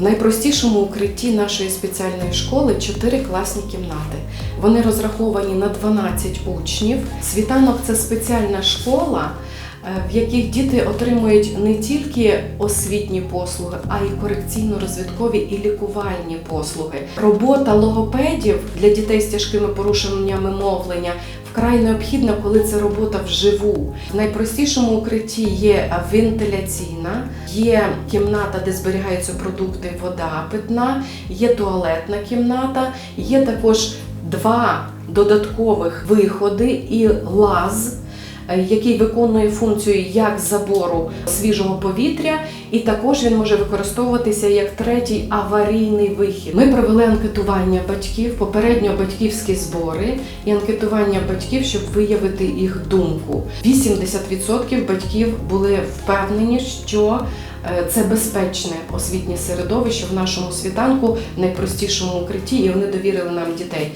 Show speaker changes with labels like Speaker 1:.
Speaker 1: В найпростішому укритті нашої спеціальної школи чотири класні кімнати. Вони розраховані на 12 учнів. Світанок це спеціальна школа, е, в яких діти отримують не тільки освітні послуги, а й корекційно-розвиткові і лікувальні послуги. Робота логопедів для дітей з тяжкими порушеннями мовлення вкрай необхідна, коли це робота вживу. В найпростішому укритті є вентиляційна, є кімната, де зберігаються продукти, вода питна, є туалетна кімната, є також два додаткових виходи і лаз. Е, Який виконує функцію як забору свіжого повітря, і також він може використовуватися як третій аварійний вихід. Ми провели анкетування батьків, попередньо батьківські збори і анкетування батьків, щоб виявити їх думку. 80% батьків були впевнені, що е, це безпечне освітнє середовище в нашому світанку, в найпростішому укритті, і вони довірили нам дітей.